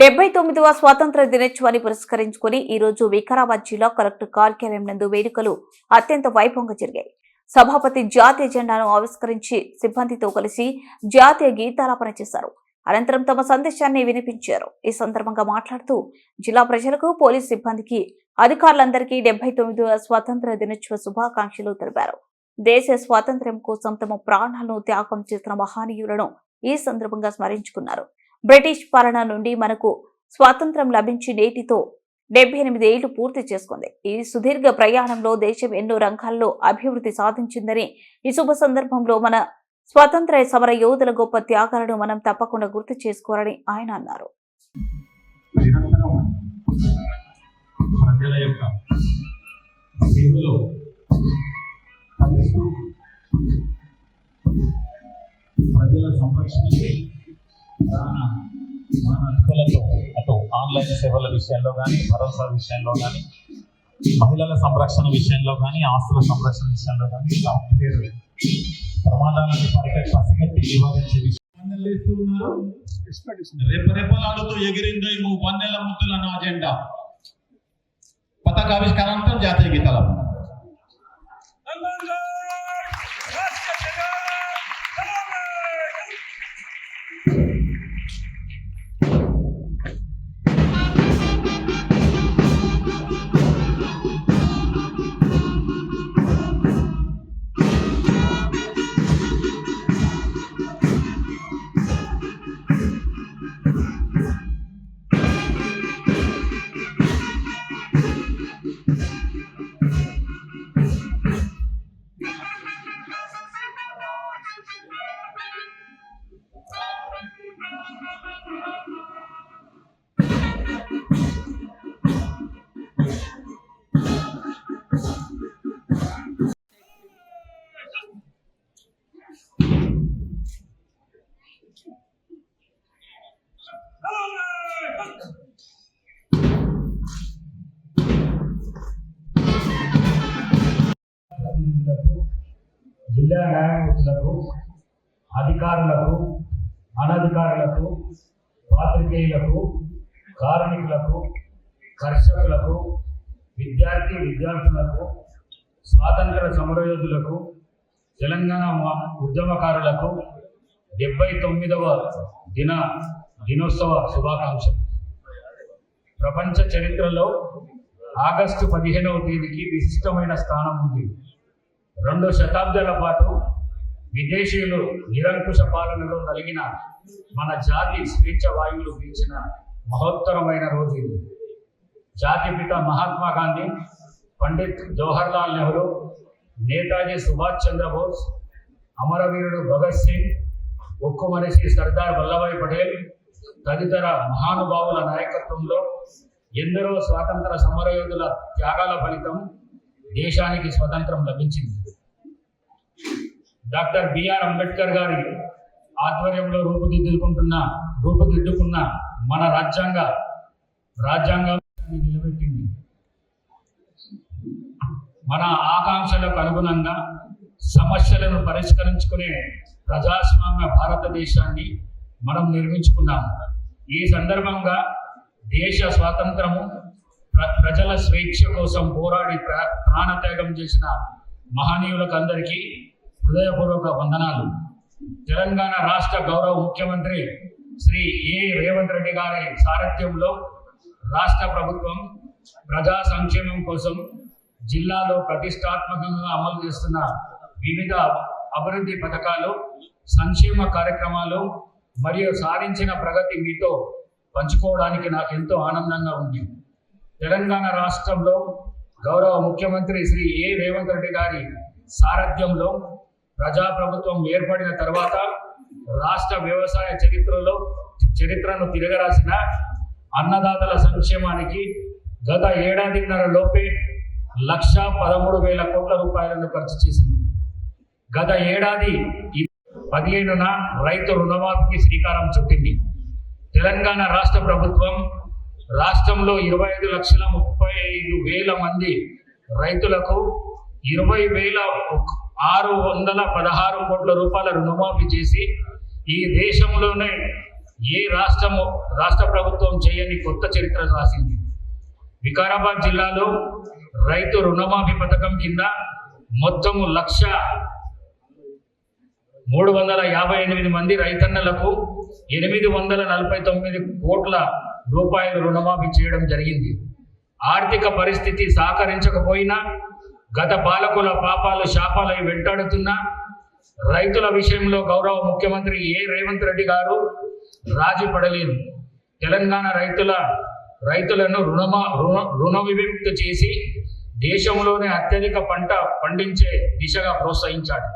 డెబ్బై తొమ్మిదవ స్వాతంత్ర దినోత్సవాన్ని పురస్కరించుకుని ఈ రోజు వికారాబాద్ జిల్లా కలెక్టర్ కార్యాలయం నందు వేడుకలు అత్యంత వైభవంగా జరిగాయి. సభాపతి జాతీయ జెండాను ఆవిష్కరించి సిబ్బందితో కలిసి జాతీయ గీతాలాపన చేశారు. అనంతరం తమ సందేశాన్ని వినిపించారు. ఈ సందర్భంగా మాట్లాడుతూ జిల్లా ప్రజలకు పోలీస్ సిబ్బందికి అధికారులందరికీ డెబ్బై తొమ్మిదవ స్వాతంత్ర దినోత్సవ శుభాకాంక్షలు తెలిపారు. దేశ స్వాతంత్ర్యం కోసం తమ ప్రాణాలను త్యాగం చేసిన మహానీయులను ఈ సందర్భంగా స్మరించుకున్నారు. బ్రిటిష్ పాలన నుండి మనకు స్వాతంత్రం లభించి నేటితో డెబ్బై ఎనిమిది ఏళ్ళు పూర్తి చేసుకుంది. ఈ సుదీర్ఘ ప్రయాణంలో దేశం ఎన్నో రంగాల్లో అభివృద్ధి సాధించిందని ఈ శుభ సందర్భంలో మన స్వాతంత్ర సమర యోధుల గొప్ప త్యాగాలను మనం తప్పకుండా గుర్తు చేసుకోవాలని ఆయన అన్నారు. ప్రజల సంరక్షణ ఆన్లైన్ సేవల విషయంలో కానీ భరోసా విషయంలో కానీ మహిళల సంరక్షణ విషయంలో కానీ ఆస్తుల సంరక్షణ విషయంలో కానీ సాఫ్ట్వేర్ ప్రమాదాలను పరిగె పసిగట్టి నివారించే రెపరెపలాడుతూ ఎగిరిందో వన్నెల ముద్దులను అజెండా పతాకావిష్కారాంతం జాతీయ గీతాల Hello, ప్రతినిధులకు జిల్లా న్యాయమూర్తులకు అధికారులకు అనధికారులకు పాత్రికేయులకు కార్మికులకు కర్షకులకు విద్యార్థి విద్యార్థులకు స్వాతంత్ర సమరయోధులకు తెలంగాణ ఉద్యమకారులకు డెబ్బై తొమ్మిదవ దిన దినోత్సవ శుభాకాంక్షలు. ప్రపంచ చరిత్రలో ఆగస్టు పదిహేనవ తేదీకి విశిష్టమైన స్థానం ఉంది. రెండు శతాబ్దాల పాటు విదేశీయులు నిరంకుశ పాలనలో కలిగిన మన జాతి స్వేచ్ఛ వాయువులు పీల్చిన మహోత్తరమైన రోజు ఇది. జాతిపిత మహాత్మా గాంధీ పండిత్ జవహర్లాల్ నెహ్రూ నేతాజీ సుభాష్ చంద్రబోస్ అమరవీరుడు భగత్ సింగ్ ఉక్కు మనిషి సర్దార్ వల్లభాయ్ పటేల్ తదితర మహానుభావుల నాయకత్వంలో ఎందరో స్వాతంత్ర సమరయోధుల త్యాగాల ఫలితం దేశానికి స్వతంత్రం లభించింది. డాక్టర్ బిఆర్ అంబేద్కర్ గారి ఆధ్వర్యంలో రూపుదిద్దుకుంటున్న రూపుదిద్దుకున్న మన రాజ్యాంగ రాజ్యాంగాన్ని నిలబెట్టింది. మన ఆకాంక్షలకు అనుగుణంగా సమస్యలను పరిష్కరించుకునే ప్రజాస్వామ్య భారతదేశాన్ని మనం నిర్మించుకున్నాము. ఈ సందర్భంగా దేశ స్వాతంత్రము ప్రజల స్వేచ్ఛ కోసం పోరాడి ప్రా- ప్రాణత్యాగం చేసిన మహనీయులకు అందరికీ హృదయపూర్వక వందనాలు. తెలంగాణ రాష్ట్ర గౌరవ ముఖ్యమంత్రి శ్రీ ఏ. రేవంత్ రెడ్డి గారి సారథ్యంలో రాష్ట్ర ప్రభుత్వం ప్రజా సంక్షేమం కోసం జిల్లాలో ప్రతిష్టాత్మకంగా అమలు చేస్తున్న వివిధ అభివృద్ధి పథకాలు సంక్షేమ కార్యక్రమాలు మరియు సాధించిన ప్రగతి మీతో పంచుకోవడానికి నాకు ఎంతో ఆనందంగా ఉంది. తెలంగాణ రాష్ట్రంలో గౌరవ ముఖ్యమంత్రి శ్రీ ఏ రేవంత్ రెడ్డి గారి సారథ్యంలో ప్రజాప్రభుత్వం ఏర్పడిన తర్వాత రాష్ట్ర వ్యవసాయ చరిత్రలో చరిత్రను తిరగరాసిన అన్నదాతల సంక్షేమానికి గత ఏడాదిన్నర లోపే లక్ష పదమూడు వేల కోట్ల రూపాయలను ఖర్చు చేసింది. గత ఏడాది పదిహేనున రైతు రుణమాఫీకి శ్రీకారం చుట్టింది. తెలంగాణ రాష్ట్ర ప్రభుత్వం రాష్ట్రంలో ఇరవై ఐదు లక్షల ముప్పై ఐదు వేల మంది రైతులకు ఇరవై వేల ఆరు వందల పదహారు కోట్ల రూపాయల రుణమాఫీ చేసి ఈ దేశంలోనే ఏ రాష్ట్రము రాష్ట్ర ప్రభుత్వం చేయని కొత్త చరిత్ర రాసింది. వికారాబాద్ జిల్లాలో రైతు రుణమాఫీ పథకం కింద మొత్తము లక్ష మూడు వందల యాభై ఎనిమిది మంది రైతన్నలకు ఎనిమిది వందల నలభై తొమ్మిది కోట్ల రూపాయలు రుణమాఫీ చేయడం జరిగింది. ఆర్థిక పరిస్థితి సహకరించకపోయినా గత పాలకుల పాపాలు శాపాలై వెంటాడుతున్నా రైతుల విషయంలో గౌరవ ముఖ్యమంత్రి ఏ రేవంత్ రెడ్డి గారు రాజీ పడలేదు తెలంగాణ రైతుల రైతులను రుణమా రుణ రుణ విముక్తి చేసి దేశంలోనే అత్యధిక పంట పండించే దిశగా ప్రోత్సహించాడు.